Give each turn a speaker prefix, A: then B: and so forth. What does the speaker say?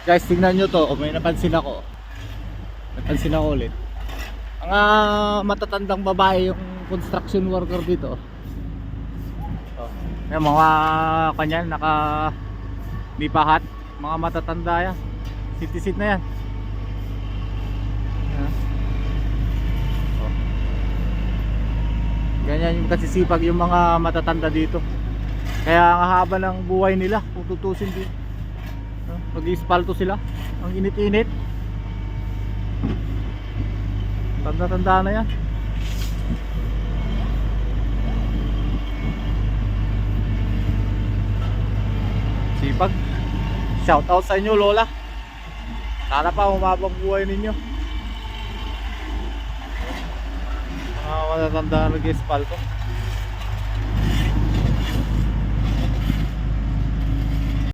A: Guys, tingnan nyo to. Oh, may napansin ako. Napansin ako ulit. Ang ah, matatandang babae yung construction worker dito. Oh. Yung mga kanyan, naka lipahat. Mga matatanda yan. Sit-sit na yan. Oh. Ganyan yung kasisipag yung mga matatanda dito. Kaya ang haba ng buhay nila kung tutusin din. Mag-ispalto sila. Ang init-init. Tanda-tanda na yan. Sipag. Shout out sa inyo Lola. Sana pa humabang buhay ninyo. Mga matatanda na nag-ispalto.